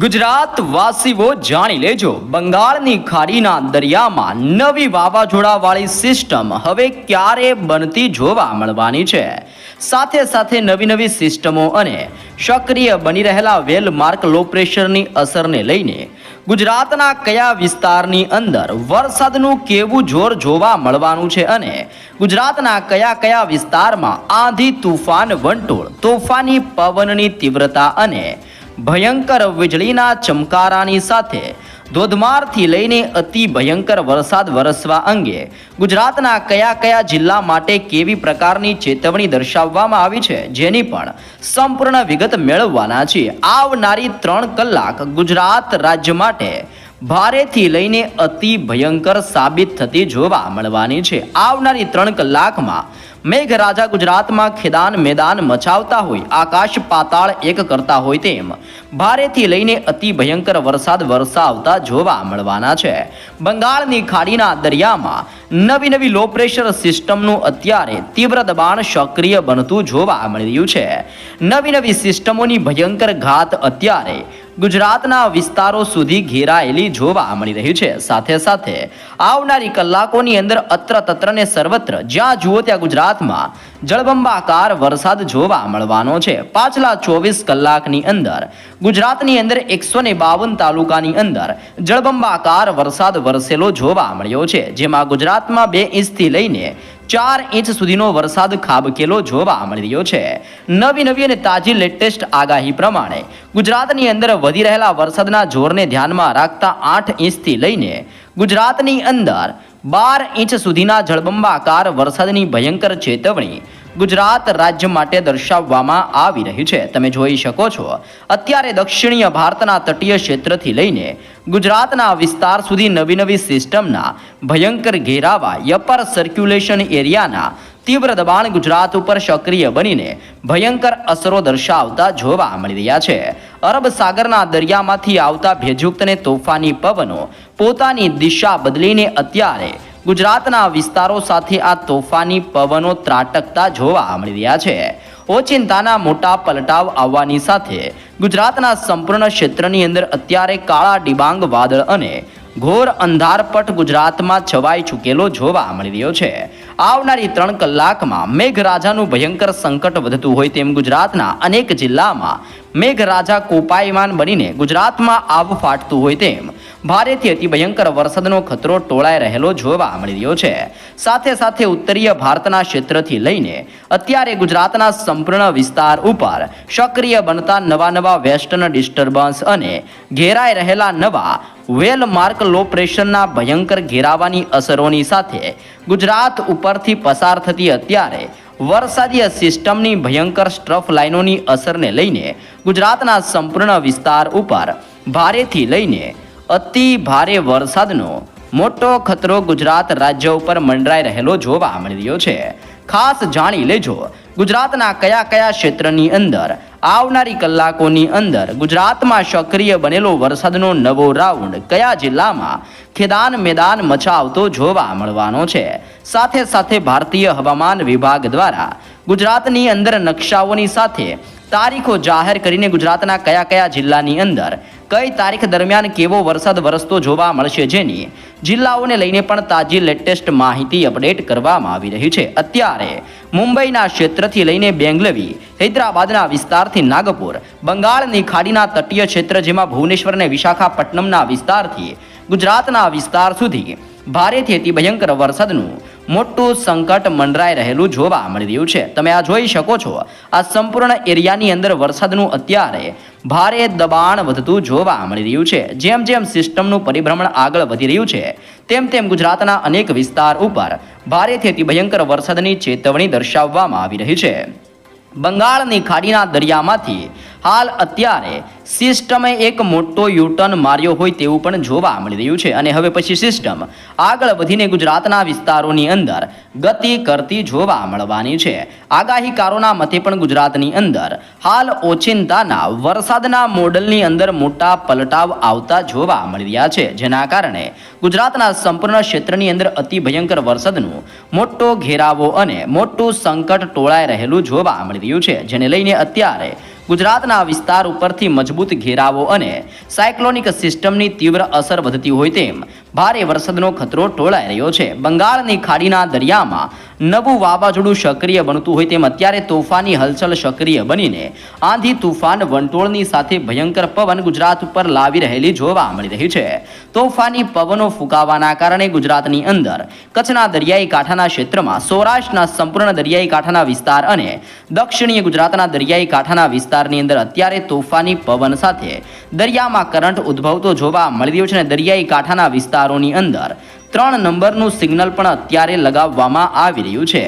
ગુજરાત વાસીઓ જાણી લેજો. બંગાળની ખાડીના દરિયામાં નવી વાવાઝોડાવાળી સિસ્ટમ હવે ક્યારે બનતી જોવા મળવાની છે. સાથે સાથે નવી નવી સિસ્ટમો અને સક્રિય બની રહેલા વેલ માર્ક લો પ્રેશરની અસરને લઈને ગુજરાતના કયા વિસ્તારની અંદર વરસાદનું કેવું જોર જોવા મળવાનું છે અને ગુજરાતના કયા કયા વિસ્તારમાં આંધી તુફાન વંટોળ, તોફાની પવનની તીવ્રતા અને ભયંકર વીજળીના ચમકારાની સાથે ધોધમારથી લઈને અતિ ભયંકર વરસાદ વરસવા અંગે ગુજરાતના કયા કયા જિલ્લા માટે કેવી પ્રકારની ચેતવણી દર્શાવવામાં આવી છે જેની પણ સંપૂર્ણ વિગત મેળવવાના છે. આવનારી ત્રણ કલાક ગુજરાત રાજ્ય માટે ભારેથી લઈને અતિ ભયંકર સાબિત થતી જોવા મળવાની છે. આવનારી ત્રણ કલાકમાં મેઘરાજા ગુજરાતમાં ખેદાન મેદાન મચાવતા હોય, આકાશ પાતાળ એક કરતા હોય તેમ. ભારેથી લઈને અતિ ભયંકર વરસાદ વરસાવતા જોવા મળવાના છે. બંગાળની ખાડીના દરિયામાં નવી નવી લો પ્રેશર સિસ્ટમનું અત્યારે તીવ્ર દબાણ સક્રિય બનતું જોવા મળી રહ્યું છે. નવી નવી સિસ્ટમોની ભયંકર ઘાત અત્યારે ગુજરાતના વિસ્તારો સુધી ઘેરાયેલી જોવા મળી રહી છે. સાથે સાથે આવનારી કલાકોની અંદર અત્ર તત્ર ને સર્વત્ર જ્યાં જુઓ ત્યાં ગુજરાતમાં જળબંબાકાર વરસાદ જોવા મળવાનો છે. પાછલા ચોવીસ કલાકની અંદર ગુજરાતની અંદર એકસો ને બાવન તાલુકાની અંદર જળબંબાકાર વરસાદ વરસેલો જોવા મળ્યો છે. જેમાં ગુજરાતમાં બે ઇંચથી લઈને ચાર ઇંચ સુધીનો વરસાદ ખાબકેલો જોવા મળી રહ્યો છે. નવી નવી અને તાજી લેટેસ્ટ આગાહી પ્રમાણે ગુજરાતની અંદર વધી રહેલા વરસાદના જોરને ધ્યાનમાં રાખતા આઠ ઇંચથી લઈને ગુજરાતની અંદર બાર ઇંચ સુધીના જળબંબાકાર વરસાદની ભયંકર ચેતવણી ગુજરાત રાજ્ય માટે દર્શાવવામાં આવી રહી છે. તમે જોઈ શકો છો, અત્યારે દક્ષિણીય ભારતના તટીય ક્ષેત્રથી લઈને ગુજરાતના વિસ્તાર સુધી નવી નવી સિસ્ટમના ભયંકર ઘેરાવા યપર સર્ક્યુલેશન એરિયાના તીવ્ર દબાણ ગુજરાત ઉપર સક્રિય બનીને ભયંકર અસરો દર્શાવતા જોવા મળી રહ્યા છે. અરબ સાગરના દરિયામાંથી આવતા ભેજુક્તને તોફાની પવનો પોતાની દિશા બદલીને અત્યારે ગુજરાતના વિસ્તારો સાથે આ તોફાની પવનો ત્રાટકતા જોવા મળી રહ્યા છે. ઓચિંતાના મોટા પલટાવ આવવાની સાથે ગુજરાતના સંપૂર્ણ ક્ષેત્રની અંદર અત્યારે કાળા ડિબાંગ વાદળ અને ઘોર અંધારપટ ગુજરાતમાં છવાઈ ચૂકેલો જોવા મળી રહ્યો છે. આવનારી ત્રણ કલાકમાં મેઘરાજાનું ભયંકર સંકટ વધતું હોય તેમ ગુજરાતના અનેક જિલ્લામાં મેઘરાજા કોપાયમાન બનીને ગુજરાતમાં આવ ફાટતું હોય તેમ ભારેથી અતિ ભયંકર વરસાદનો ખતરો ટોળાઈ રહેલો જોવા મળી રહ્યો છે. સાથે સાથે ઉત્તરીય ભારતના ક્ષેત્રથી લઈને અત્યારે ગુજરાતના સંપૂર્ણ વિસ્તાર ઉપર સક્રિય બનતા નવા નવા વેસ્ટર્ન ડિસ્ટર્બન્સ અને ઘેરાઈ રહેલા નવા વેલ માર્ક લો પ્રેશરના ભયંકર ઘેરાવાની અસરોની સાથે ગુજરાત ઉપરથી પસાર થતી અત્યારે વરસાદીય સિસ્ટમની ભયંકર સ્ટ્રફ લાઇનોની અસરને લઈને ગુજરાતના સંપૂર્ણ વિસ્તાર ઉપર ભારેથી લઈને અતિ ભારે વરસાદનો મોટો ખતરો ગુજરાત રાજ્ય ઉપર મંડરાઈ રહેલો જોવા મળી રહ્યો છે. ખાસ જાણી લેજો, ગુજરાતના કયા કયા ક્ષેત્રની અંદર આવનારી કલાકોની અંદર ગુજરાતમાં સક્રિય બનેલો વરસાદનો નવો રાઉન્ડ કયા જિલ્લામાં ખેદાન મેદાન મચાવતો જોવા મળવાનો છે? સાથે સાથે ભારતીય હવામાન વિભાગ દ્વારા ગુજરાતની અંદર નકશાઓની સાથે તારીખો જાહેર કરીને ગુજરાતના કયા કયા જિલ્લાની અંદર કઈ તારીખ દરમિયાન કેવો વરસાદ વરસતો જોવા મળશે જેની જિલ્લાઓને લઈને પણ તાજી લેટેસ્ટ માહિતી અપડેટ કરવામાં આવી રહી છે. અત્યારે મુંબઈના ક્ષેત્રથી લઈને બેંગલવી, હૈદરાબાદના વિસ્તારથી નાગપુર, બંગાળની ખાડીના તટીય ક્ષેત્ર જેમાં ભુવનેશ્વર અને વિશાખાપટ્ટનમના વિસ્તારથી ગુજરાતના વિસ્તાર સુધી ભારેથી અતિ ભયંકર વરસાદનું મોટું સંકટ મંડરાઈ રહેલું જોવા મળી રહ્યું છે. તમે આ જોઈ શકો છો. આ સંપૂર્ણ એરિયાની અંદર વરસાદનું અત્યારે ભારે દબાણ વધતું જોવા મળી રહ્યું છે. જેમ જેમ સિસ્ટમનું પરિભ્રમણ આગળ વધી રહ્યું છે, તેમ તેમ ગુજરાતના અનેક વિસ્તાર ઉપર ભારેથી અતિ ભયંકર વરસાદની ચેતવણી દર્શાવવામાં આવી રહી છે. બંગાળની ખાડીના દરિયામાંથી હાલ અત્યારે સિસ્ટમે એક મોટો યુટર્ન માર્યો હોય તેવું પણ જોવા મળી રહ્યું છે. અને હવે પછી સિસ્ટમ આગળ વધીને ગુજરાતના વિસ્તારોની અંદર ગતિ કરતી જોવા મળવાની છે. આગાહીકારોના મતે પણ ગુજરાતની અંદર હાલ ઓચિંતાના વરસાદના મોડલની અંદર મોટા પલટાવ આવતા જોવા મળી રહ્યા છે. જેના કારણે ગુજરાતના સંપૂર્ણ ક્ષેત્રની અંદર અતિ ભયંકર વરસાદનું મોટો ઘેરાવો અને મોટું સંકટ ટોળાઈ રહેલું જોવા મળી રહ્યું છે. જેને લઈને અત્યારે ગુજરાતના વિસ્તાર ઉપરથી મજબૂત ઘેરાવો અને સાયક્લોનિક સિસ્ટમની તીવ્ર અસર વધતી હોય તેમ ભારે વરસાદનો ખતરો ટોળાઈ રહ્યો છે. બંગાળની ખાડીના દરિયામાં નવું વાવાઝોડું સક્રિય બનતું હોય તેમ અત્યારે તોફાની હલચલ સક્રિય બનીને આંધી તુફાન વંટોળની સાથે ભયંકર પવન ગુજરાત ઉપર લાવી રહેલી જોવા મળી રહી છે. તોફાની પવનો ફૂંકાવાના કારણે ગુજરાતની અંદર કચ્છના દરિયાઈ કાંઠાના ક્ષેત્રમાં સૌરાષ્ટ્રના સંપૂર્ણ દરિયાઈ કાંઠાના વિસ્તાર અને દક્ષિણીય ગુજરાતના દરિયાઈ કાંઠાના વિસ્તારની અંદર અત્યારે તોફાની પવન સાથે દરિયામાં કરંટ ઉદ્ભવતો જોવા મળી રહ્યો છે અને દરિયાઈ કાંઠાના વિસ્તારોની અંદર ત્રણ નંબરનું સિગ્નલ પણ અત્યારે લગાવવામાં આવી રહ્યું છે.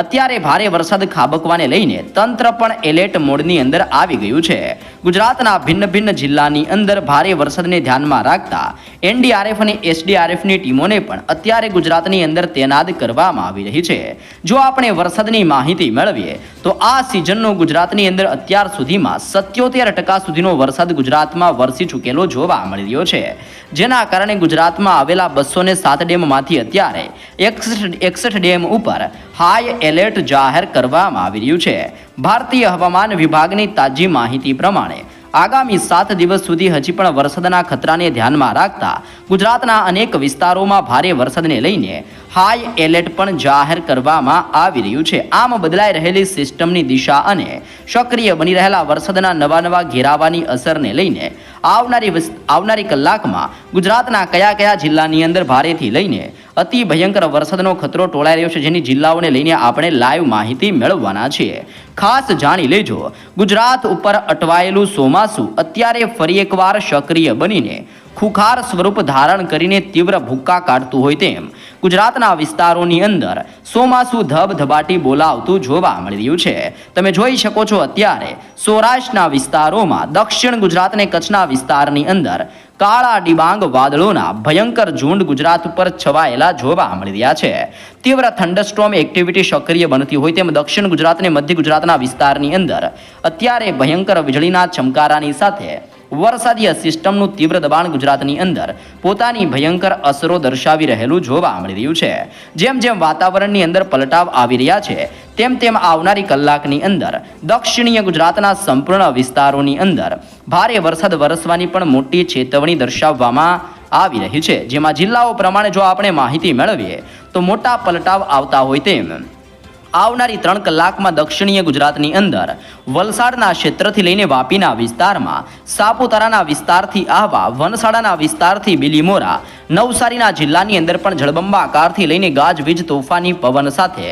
અત્યારે ભારે વરસાદ ખાબકવાને લઈને તંત્ર પણ એલર્ટ મોડની અંદર આવી ગયું છે. ગુજરાતના ભિન્ન ભિન્ન જિલ્લાની અંદર ભારે વરસાદને ધ્યાનમાં રાખતા એનડીઆરએફ અને એસડીઆરએફની ટીમોને પણ અત્યારે ગુજરાતની અંદર તૈનાત કરવામાં આવી રહી છે. જો આપણે વરસાદની માહિતી મેળવીએ, તો આ સિઝનનો ગુજરાતની અંદર અત્યાર સુધીમાં સત્યોતેર ટકા સુધીનો વરસાદ ગુજરાતમાં વરસી ચૂકેલો જોવા મળી રહ્યો છે. જેના કારણે ગુજરાતમાં આવેલા બસો ને સાત ડેમમાંથી અત્યારે એકસઠ એકસઠ ડેમ ઉપર હાઈ એલર્ટ જાહેર કરવામાં આવી રહ્યું છે. ભારતીય હવામાન વિભાગની તાજી માહિતી પ્રમાણે આગામી સાત દિવસ સુધી હજી પણ વરસાદના ખતરાને ધ્યાનમાં રાખતા ગુજરાતના અનેક વિસ્તારોમાં ભારે વરસાદને લઈને હાઈ એલર્ટ પણ જાહેર કરવામાં આવી રહ્યું છે. આમ બદલાઈ રહેલી સિસ્ટમની દિશા અને સક્રિય બની રહેલા વરસાદના નવા નવા ઘેરાવાની અસરને લઈને આવનારી આવનારી કલાકમાં ગુજરાતના કયા કયા જિલ્લાની અંદર ભારેથી લઈને અતિ ભયંકર વરસાદનો ખતરો ટોળાઈ રહ્યો છે, જેની જિલ્લાઓને લઈને આપણે લાઈવ માહિતી મેળવવાના છીએ. ખાસ જાણી લેજો. ગુજરાત ઉપર અટવાયેલું ચોમાસું અત્યારે ફરી એકવાર સક્રિય બનીને ખુખાર સ્વરૂપ ધારણ કરીને તીવ્ર ભૂક્કા કાઢતું હોય તેમ ગુજરાતના વિસ્તારોની અંદર સોમાસુ ધબધબાટી બોલાવતું જોવા મળી રહ્યું છે. તમે જોઈ શકો છો અત્યારે સૌરાષ્ટ્રના વિસ્તારોમાં દક્ષિણ ગુજરાત અને કચ્છના વિસ્તારની અંદર કાળા ડિબાંગ વાદળોના ભયંકર ઝુંડ ગુજરાત ઉપર છવાયેલા જોવા મળી રહ્યા છે. તીવ્ર થંડરસ્ટોમ એક્ટિવિટી સક્રિય બનતી હોય તેમ દક્ષિણ ગુજરાત અને મધ્ય ગુજરાતના વિસ્તારની અંદર અત્યારે ભયંકર વીજળીના ચમકારાની સાથે વરસાદીય સિસ્ટમનું તીવ્ર દબાણ ગુજરાતની અંદર પોતાની ભયંકર અસરો દર્શાવી રહેલું જોવા મળી રહ્યું છે. જેમ જેમ વાતાવરણની અંદર પલટાવ આવી રહ્યા છે તેમ તેમ આવનારી કલાકની અંદર, દક્ષિણીય ગુજરાતના સંપૂર્ણ વિસ્તારોની અંદર ભારે વરસાદ વરસવાની પણ મોટી ચેતવણી દર્શાવવામાં આવી રહી છે. જેમાં જિલ્લાઓ પ્રમાણે જો આપણે માહિતી મેળવીએ, તો મોટા પલટાવ આવતા હોય તેમ. આવનારી ત્રણ કલાકમાં દક્ષિણીય ગુજરાતની અંદર વલસાડના ક્ષેત્રથી લઈને વાપીના વિસ્તારમાં, સાપુતારાના વિસ્તારથી આહવા વનસાડાના વિસ્તારથી બિલીમોરા નવસારીના જિલ્લાની અંદર પણ જળબંબાકારથી લઈને ગાજવીજ તોફાની, પવન સાથે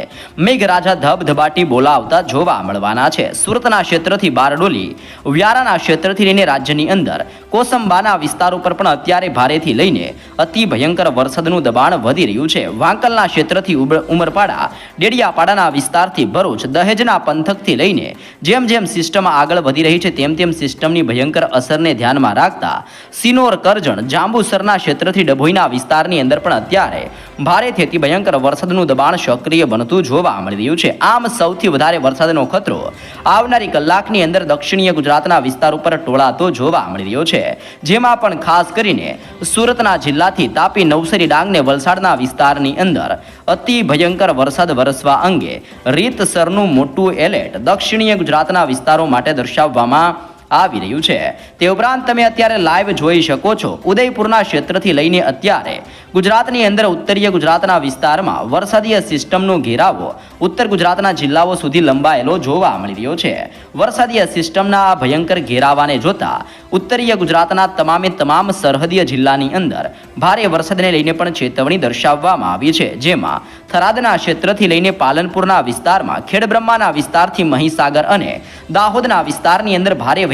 મેઘરાજા ધબધબાટી બોલાવતા જોવા મળવાના છે. સુરતના ક્ષેત્રથી બારડોલી, વ્યારાના ક્ષેત્રથી લઈને રાજ્યની અંદર કોસંબાના વિસ્તાર ઉપર પણ અત્યારે ભારેથી લઈને અતિ ભયંકર વરસાદનું દબાણ વધી રહ્યું છે. વાંકલના ક્ષેત્રથી ઉમરપાડા, ડેડિયાપાડાના વિસ્તારથી ભરૂચ, દહેજના પંથકથી લઈને જેમ જેમ સિસ્ટમ આગળ વધી રહી છે, તેમ તેમ સિસ્ટમની ભયંકર અસરને ધ્યાનમાં રાખતા સિનોર કરજણ, જાંબુસરના ક્ષેત્રથી ડભોઈના વિસ્તારની અંદર પણ અત્યારે ભારેથી ભયંકર વરસાદનું દબાણ સક્રિય બનતું જોવા મળી રહ્યું છે. આમ સૌથી વધારે વરસાદનો ખતરો આવનારી કલાકની અંદર દક્ષિણીય ગુજરાતના વિસ્તાર ઉપર ટોળાતો જોવા મળી રહ્યો છે. જેમાં પણ ખાસ કરીને સુરતના જિલ્લાથી તાપી નવસારી ડાંગને વલસાડના વિસ્તારની અંદર અતિ ભયંકર વરસાદ વરસવા અંગે રીતસરનું મોટું એલર્ટ દક્ષિણીય ગુજરાતના વિસ્તારો માટે દર્શાવવામાં આવી રહ્યું છે. તે ઉપરાંત તમે અત્યારે લાઈવ જોઈ શકો છો. ઉદયપુરના ક્ષેત્રથી લઈને અત્યારે ગુજરાતની અંદર ઉત્તરીય ગુજરાતના વિસ્તારમાં વરસાદીય સિસ્ટમનો ઘેરાવો ઉત્તર ગુજરાતના જિલ્લાઓ સુધી લંબાયેલો જોવા મળી રહ્યો છે. વરસાદીય સિસ્ટમના આ ભયંકર ઘેરાવાને જોતા ઉત્તરીય ગુજરાતના તમામે તમામ સરહદીય જિલ્લાની અંદર ભારે વરસાદને લઈને પણ ચેતવણી દર્શાવવામાં આવી છે. જેમાં થરાદના ક્ષેત્રથી લઈને પાલનપુરના વિસ્તારમાં ખેડબ્રહ્માના વિસ્તારથી મહીસાગર અને દાહોદના વિસ્તારની અંદર ભારે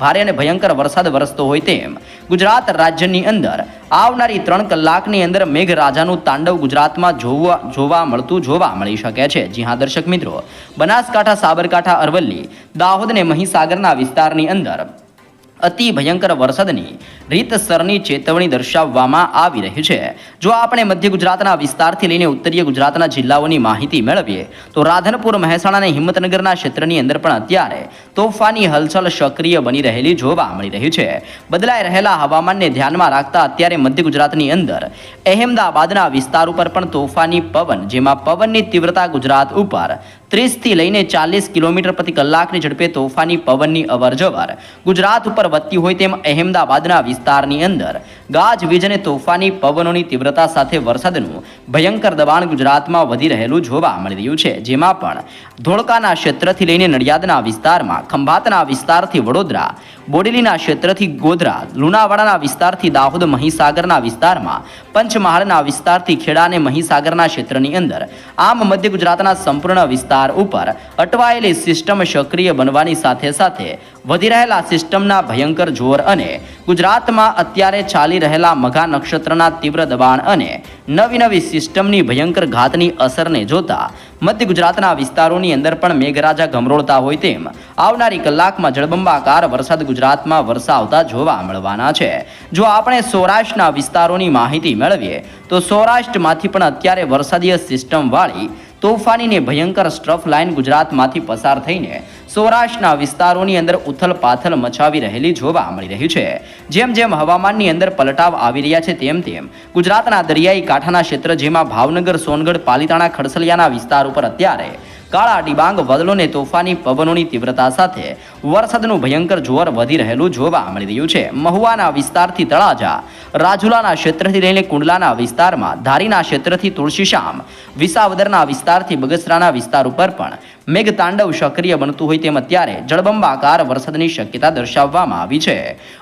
ભારે અને ભયંકર વરસાદ વરસતો હોય તેમ ગુજરાત રાજ્યની અંદર આવનારી ત્રણ કલાકની અંદર મેઘરાજાનું તાંડવ ગુજરાતમાં જોવા જોવા મળતું જોવા મળી શકે છે. જી હા, દર્શક મિત્રો. બનાસકાંઠા, સાબરકાંઠા, અરવલ્લી, દાહોદ અને મહીસાગરના વિસ્તારની અંદર અતિ ભયંકર વરસાદની રીતસરની ચેતવણી દર્શાવવામાં આવી રહી છે. જો આપણે મધ્ય ગુજરાતના વિસ્તારથી લઈને ઉત્તરીય ગુજરાતના જિલ્લાઓની માહિતી મેળવીએ, તો રાધનપુર મહેસાણા અને હિંમતનગરના ક્ષેત્રની અંદર પણ અત્યારે તોફાની હલચલ સક્રિય બની રહેલી જોવા મળી રહી છે. બદલાઈ રહેલા હવામાનને ધ્યાનમાં રાખતા અત્યારે મધ્ય ગુજરાતની અંદર અહેમદાબાદના વિસ્તાર ઉપર પણ તોફાની પવન, જેમાં પવનની તીવ્રતા ગુજરાત ઉપર ત્રીસથી લઈને ચાલીસ કિલોમીટર પ્રતિ કલાકની ઝડપે તોફાની પવનની અવરજવર ગુજરાત ઉપર વધતી હોય તેમ અહેમદાબાદના વિસ્તારની અંદર. ગાજવીજ અને તોફાની પવનોની તીવ્રતા સાથે વરસાદનું ભયંકર દબાણ ગુજરાતમાં વધી રહેલું જોવા મળી રહ્યું છે. જેમાં પણ ધોળકાના ક્ષેત્રથી લઈને નડિયાદના વિસ્તારમાં, ખંભાતના વિસ્તારથી વડોદરા, બોડેલીના ક્ષેત્રથી ગોધરા, લુણાવાડાના વિસ્તારથી દાહોદ, મહીસાગરના વિસ્તારમાં, પંચમહાલના વિસ્તારથી ખેડા અને મહીસાગરના ક્ષેત્રની અંદર. આમ મધ્ય ગુજરાતના સંપૂર્ણ વિસ્તાર ઉપર અટવાયેલી સિસ્ટમ સક્રિય બનવાની સાથે સાથે વધી રહેલા સિસ્ટમના ભયંકર જોર અને ગુજરાતમાં અત્યારે ચાલી રહેલા મઘા નક્ષત્રના તીવ્ર દબાણ અને નવી નવી સિસ્ટમની ભયંકર ઘાતની અસરને જોતા મધ્ય ગુજરાતના વિસ્તારોની અંદર પણ મેઘરાજા ગમરોળતા હોય તેમ આવનારી કલાકમાં જળબંબાકાર વરસાદ ગુજરાતમાં વરસાવતા જોવા મળવાના છે. જો આપણે સૌરાષ્ટ્રના વિસ્તારોની માહિતી મેળવીએ, તો સૌરાષ્ટ્રમાંથી પણ અત્યારે વરસાદીય સિસ્ટમ વાળી તોફાની ભયંકર સ્ટ્રફ લાઇન ગુજરાતમાંથી પસાર થઈને સૌરાષ્ટ્રના વિસ્તારોની અંદર ઉથલ પાથલ મચાવી રહેલી જોવા મળી રહી છે. જેમ જેમ હવામાનની અંદર પલટાવ આવી રહ્યા છે તેમ તેમ ગુજરાતના દરિયાઈ કાંઠાના ક્ષેત્ર જેમાં ભાવનગર, સોનગઢ, પાલીતાણા, ખડસલિયાના વિસ્તાર ઉપર અત્યારે કાળા ડિબાંગ વદલોને તોફાની પવનોની તીવ્રતા સાથે વરસાદનું ભયંકર જોર વધી રહેલું જોવા મળી રહ્યું છે. મહુવાના વિસ્તારથી તળાજા, રાજુલાના ક્ષેત્રથી લઈને કુંડલાના વિસ્તારમાં, ધારીના ક્ષેત્રથી તુલસીશ્યામ વિસાવદરના વિસ્તારથી બગસરાના વિસ્તાર ઉપર પણ મેઘતાંડવ સક્રિય બનતું હોય તેમ અત્યારે જળબંબાકાર વરસાદની શક્યતા દર્શાવવામાં આવી છે.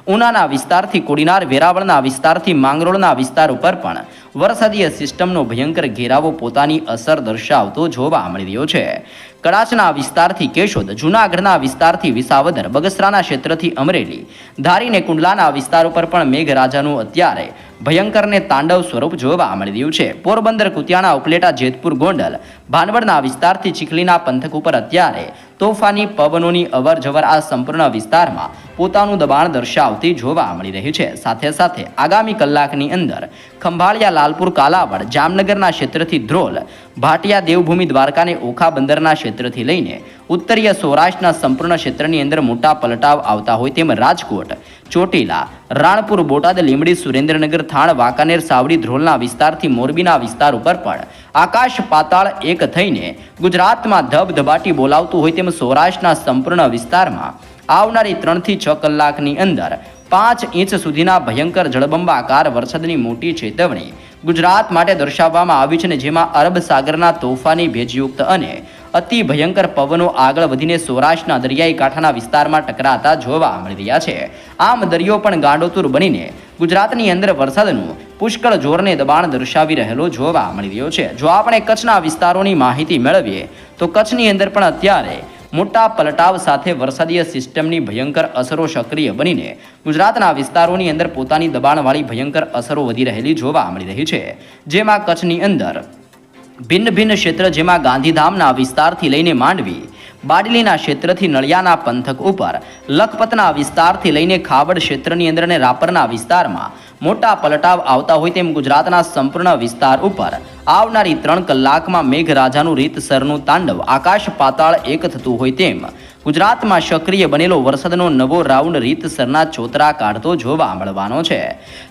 ઉનાના વિસ્તારથી કોડીનાર, વેરાવળના વિસ્તારથી માંગરોળના વિસ્તાર ઉપર પણ વરસાદીય સિસ્ટમનો ભયંકર ઘેરાવો પોતાની અસર દર્શાવતો જોવા મળી રહ્યો છે. કડાચના વિસ્તારથી કેશોદ, જૂનાગઢના વિસ્તારથી વિસાવદર, બગસરાના ક્ષેત્રથી અમરેલી, ધારીને કુંડલાના વિસ્તાર ઉપર પણ મેઘરાજાનું અત્યારે ભયંકર ને તાંડવ સ્વરૂપ જોવા મળી રહ્યું છે. પોરબંદર, કુતિયાના ઉપલેટા, જેતપુર, ગોંડલ, ભાનવડના વિસ્તારથી ચીખલીના પંથક ઉપર અત્યારે તોફાની પવનોની અવર જવર આ સંપૂર્ણ વિસ્તારમાં પોતાનું દબાણ દર્શાવતી જોવા મળી રહી છે. સાથે સાથે આગામી કલાકની અંદર ખંભાળિયા, લાલપુર, કાલાવડ, જામનગરના ક્ષેત્રથી ધ્રોલ, ભાટિયા, દેવભૂમિ, દ્વારકાને ઓખા બંદરના ક્ષેત્રથી લઈને ઉત્તરીય સૌરાષ્ટ્રના સંપૂર્ણ ક્ષેત્રની અંદર મોટા પલટાવ આવતા હોય તેમ રાજકોટ, ચોટીલા, રાણપુર, બોટાદ લીમડી સુરેન્દ્રનગર, થાણ, વાંકાનેર, સાવડી, ધ્રોલના વિસ્તારથી મોરબીના વિસ્તાર ઉપર પણ આકાશ પાતાળ એક થઈને ગુજરાતમાં ધબધબાટી બોલાવતું હોય તેમ સૌરાષ્ટ્રના સંપૂર્ણ વિસ્તારમાં આવનારી ત્રણથી છ કલાકની અંદર પાંચ ઇંચ સુધીના ભયંકર જળબંબાકાર વરસાદની મોટી ચેતવણી ગુજરાત માટે દર્શાવવામાં આવી છે જેમાં અરબ સાગરના તોફાની ભેજયુક્ત અને અતિ ભયંકર પવનો આગળ વધીને સૌરાષ્ટ્રના દરિયાઈ કાંઠાના વિસ્તારમાં ટકરાતા જોવા મળી રહ્યા છે. આમ દરિયો પણ ગાંડોતુર બનીને ગુજરાતની અંદર વરસાદનું પુષ્કળ જોરને દબાણ દર્શાવી રહેલો જોવા મળી રહ્યો છે. જો આપણે કચ્છના વિસ્તારોની માહિતી મેળવીએ, તો કચ્છની અંદર પણ અત્યારે મોટા પલટાવ સાથે વરસાદીય સિસ્ટમની ભયંકર અસરો સક્રિય બનીને ગુજરાતના વિસ્તારોની અંદર પોતાની દબાણવાળી ભયંકર અસરો વધી રહેલી જોવા મળી રહી છે. જેમાં કચ્છની અંદર ભિન્ન ભિન્ન ક્ષેત્ર જેમાં ગાંધીધામના વિસ્તારથી લઈને માંડવી, બાડલીના ક્ષેત્રથી નળિયાના પંથક ઉપર, લખપતના વિસ્તારથી લઈને ખાવડ ક્ષેત્રની અંદર અને રાપરના વિસ્તારમાં મોટા પલટાવ આવતા હોય તેમ ગુજરાતના સંપૂર્ણ વિસ્તાર ઉપર, આવનારી ત્રણ કલાકમાં મેઘરાજાનું રીતસરનું તાંડવ આકાશ પાતાળ એક થતું હોય તેમ ગુજરાતમાં સક્રિય બનેલો વરસાદનો નવો રાઉન્ડ રીતસરના ચોતરા કાઢતો જોવા મળવાનો છે.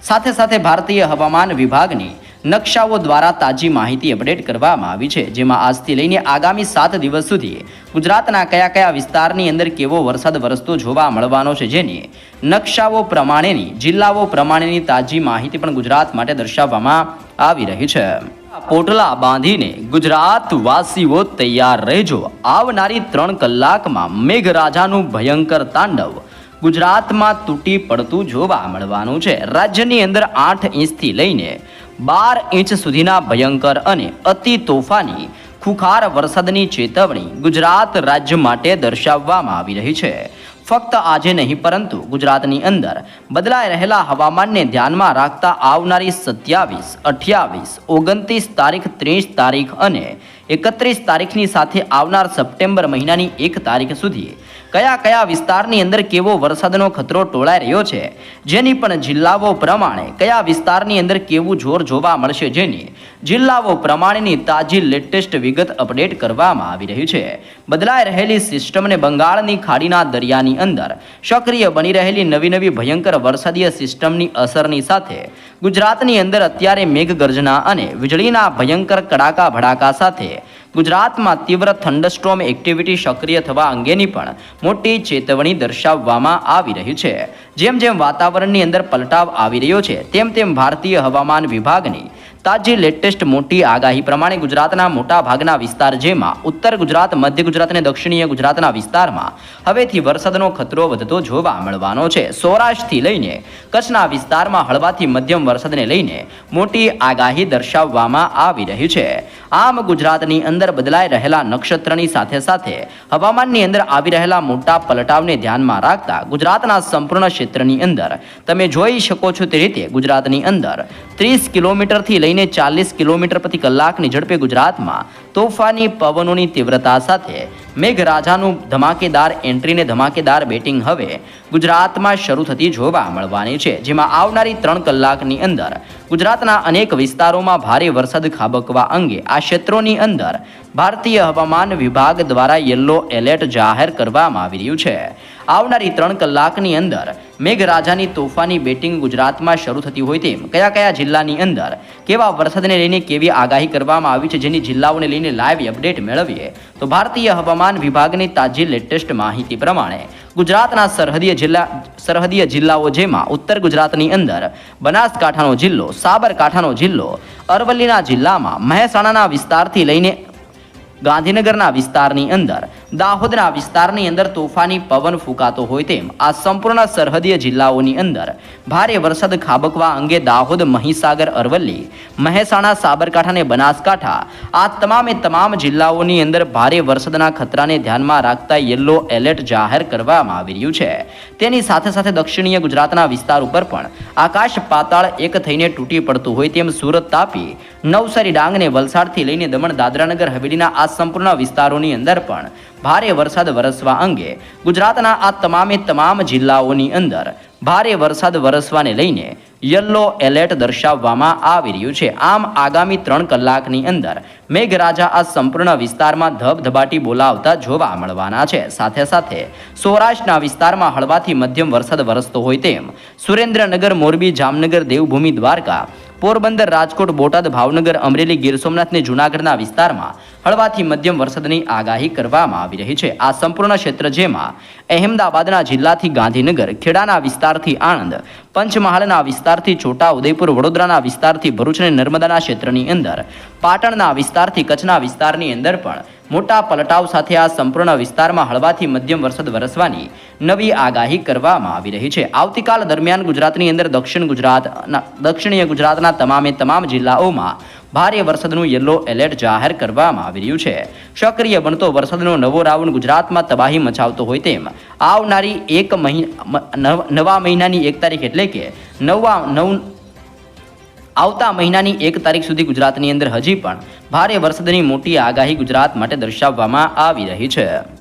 સાથે સાથે ભારતીય હવામાન વિભાગની નકશાઓ દ્વારા તાજી માહિતી અપડેટ કરવામાં આવી છે, જેમાં આજથી લઈને આગામી સાત દિવસ સુધી ગુજરાતના કયા કયા વિસ્તારની અંદર કેવો વરસાદ વરસતો જોવા મળવાનો છે જેની નકશાઓ પ્રમાણેની, જિલ્લાઓ પ્રમાણેની તાજી માહિતી પણ ગુજરાત માટે દર્શાવવામાં આવી રહી છે. પોટલા બાંધીને ગુજરાત વાસીઓ તૈયાર રહેજો. આવનારી ત્રણ કલાકમાં મેઘરાજાનું ભયંકર તાંડવ ગુજરાતમાં તૂટી પડતું જોવા મળવાનું છે. રાજ્યની અંદર આઠ ઇંચથી લઈને બાર ઇંચ સુધીના ભયંકર અને અતિ તોફાની ખુખાર વરસાદની ચેતવણી ગુજરાત રાજ્ય માટે દર્શાવવામાં આવી રહી છે. ફક્ત આજે નહીં, પરંતુ ગુજરાતની અંદર બદલાઈ રહેલા હવામાનને ધ્યાનમાં રાખતા આવનારી સત્યાવીસ, અઠ્યાવીસ, ઓગણત્રીસ તારીખ, ત્રીસ તારીખ અને એકત્રીસ તારીખની સાથે આવનાર સપ્ટેમ્બર મહિનાની એક તારીખ સુધી કયા કયા વિસ્તારની અંદર કેવો વરસાદનો ખતરો ટોળાઈ રહ્યો છે? જેની પણ જિલ્લાઓ પ્રમાણે કયા વિસ્તારની અંદર કેવું જોર જોવા મળશે જેની જિલ્લાઓ પ્રમાણેની તાજી લેટેસ્ટ વિગત અપડેટ કરવામાં આવી રહી છે. બદલાઈ રહેલી સિસ્ટમને બંગાળની ખાડીના દરિયાની અંદર સક્રિય બની રહેલી નવી નવી ભયંકર વરસાદીય સિસ્ટમની અસરની સાથે ગુજરાતની અંદર અત્યારે મેઘગર્જના અને વીજળીના ભયંકર કડાકા ભડાકા સાથે ગુજરાતમાં તીવ્ર થંડસ્ટ્રોમ એક્ટિવિટી સક્રિય થવા અંગેની પણ મોટી ચેતવણી દર્શાવવામાં આવી રહી છે. જેમ જેમ વાતાવરણની અંદર પલટાવ આવી રહ્યો છે, તેમ તેમ ભારતીય હવામાન વિભાગની તાજી લેટેસ્ટ મોટી આગાહી પ્રમાણે ગુજરાતના મોટા વિસ્તાર જેમાં ઉત્તર ગુજરાત, મધ્ય ગુજરાત અને દક્ષિણીય ગુજરાતના વિસ્તારમાં હવેથી વરસાદનો ખતરો વધતો જોવા મળવાનો છે. સૌરાષ્ટ્રથી લઈને કચ્છના વિસ્તારમાં હળવાથી મધ્યમ વરસાદને લઈને મોટી આગાહી દર્શાવવામાં આવી રહી છે. આમ ગુજરાતની અંદર બદલાઈ રહેલા નક્ષત્રની સાથે સાથે હવામાનની અંદર આવી રહેલા મોટા પલટાવને ધ્યાનમાં રાખતા ગુજરાતના સંપૂર્ણ ક્ષેત્રની અંદર તમે જોઈ શકો છો તે રીતે ગુજરાતની અંદર ત્રીસ કિલોમીટરથી લઈને ચાલીસ કિલોમીટર પ્રતિ કલાકની ઝડપે ગુજરાતમાં તોફાની પવનોની તીવ્રતા સાથે મેઘરાજાનું ધમાકેદાર એન્ટ્રીને ધમાકેદાર બેટિંગ હવે ગુજરાતમાં શરૂ થતી જોવા મળવાની છે, જેમાં આવનારી ત્રણ કલાકની અંદર ગુજરાતના અનેક વિસ્તારોમાં ભારે વરસાદ ખાબકવા અંગે આ ક્ષેત્રોની અંદર ભારતીય હવામાન વિભાગ દ્વારા યલો એલર્ટ જાહેર કરવામાં આવી રહ્યું છે. આવનારી ત્રણ કલાકની અંદર મેઘરાજાની તોફાની બેટિંગ ગુજરાતમાં શરૂ થતી હોય તેમ કયા કયા જિલ્લાની અંદર કેવા વરસાદને લઈને કેવી આગાહી કરવામાં આવી છે જેની જિલ્લાઓને લઈને લાઈવ અપડેટ મેળવીએ, તો ભારતીય હવામાન વિભાગની તાજી લેટેસ્ટ માહિતી પ્રમાણે ગુજરાતના સરહદીય જિલ્લા સરહદીય જિલ્લાઓ જેમાં ઉત્તર ગુજરાતની અંદર બનાસકાંઠાનો જિલ્લો, સાબરકાંઠાનો જિલ્લો, અરવલ્લીના જિલ્લામાં મહેસાણાના વિસ્તારથી લઈને ગાંધીનગરના વિસ્તારની અંદર દાહોદના વિસ્તારની અંદર તોફાની પવન ફૂંકાતો હોય તેમ આ સંપૂર્ણ સરહદીય જિલ્લાઓની અંદર ભારે વરસાદ ખાબકવા અંગે દાહોદ મહીસાગર અરવલ્લી, મહેસાણા, સાબરકાંઠા અને બનાસકાંઠા આ તમામે તમામ જિલ્લાઓની અંદર ભારે વરસાદના ખતરાને ધ્યાનમાં રાખતા યલો એલર્ટ જાહેર કરવામાં આવી રહ્યું છે. તેની સાથે સાથે દક્ષિણીય ગુજરાતના વિસ્તાર ઉપર પણ આકાશ પાતાળ એક થઈને તૂટી પડતું હોય તેમ સુરત તાપી, નવસારી ડાંગ અને વલસાડથી લઈને દમણ દાદરાનગર હવેલીના આ સંપૂર્ણ વિસ્તારોની અંદર પણ ભારે વરસાદ વરસવા અંગે ગુજરાતના આ તમામે તમામ જિલ્લાઓની અંદર ભારે વરસાદ વરસવાને લઈને યલો એલર્ટ દર્શાવવામાં આવી રહ્યું છે. આમ આગામી ત્રણ કલાકની અંદર મેઘરાજા આ સંપૂર્ણ વિસ્તારમાં ધબધબાટી બોલાવતા જોવા મળવાના છે. સાથે સાથે સૌરાષ્ટ્રના વિસ્તારમાં હળવાથી મધ્યમ વરસાદ વરસતો હોય તેમ સુરેન્દ્રનગર, મોરબી, જામનગર, દેવભૂમિ, દ્વારકા, પોરબંદર, રાજકોટ, બોટાદ, ભાવનગર, અમરેલી, ગીર સોમનાથ અને જૂનાગઢના વિસ્તારમાં હળવાથી મધ્યમ વરસાદની આગાહી કરવામાં આવી રહી છે. આ સંપૂર્ણ ક્ષેત્ર જેમાં અહેમદાબાદના જિલ્લાથી ગાંધીનગર, ખેડાના વિસ્તારથી આણંદ, પંચમહાલના વિસ્તારથી છોટા ઉદયપુર વડોદરાના વિસ્તારથી ભરૂચ અને નર્મદાના ક્ષેત્રની અંદર, પાટણના વિસ્તારથી કચ્છના વિસ્તારની અંદર પણ મોટા પલટાવ સાથે આ સંપૂર્ણ વિસ્તારમાં હળવાથી મધ્યમ વરસાદ વરસવાની નવી આગાહી કરવામાં આવી રહી છે. આવતીકાલ દરમિયાન ગુજરાતની અંદર દક્ષિણ ગુજરાતના દક્ષિણીય ગુજરાતના તમામે તમામ જિલ્લાઓમાં ભારે વરસાદનું યલો એલર્ટ જાહેર કરવામાં આવી રહ્યું છે. સક્રિય બનતો વરસાદનો નવો રાઉન્ડ ગુજરાતમાં તબાહી મચાવતો હોય તેમ. આવનારી એક મહિના નવા મહિનાની એક તારીખ એટલે કે નવા નવ, આવતા મહિનાની એક તારીખ સુધી ગુજરાતની અંદર હજી પણ ભારે વરસાદની મોટી આગાહી ગુજરાત માટે દર્શાવવામાં આવી રહી છે.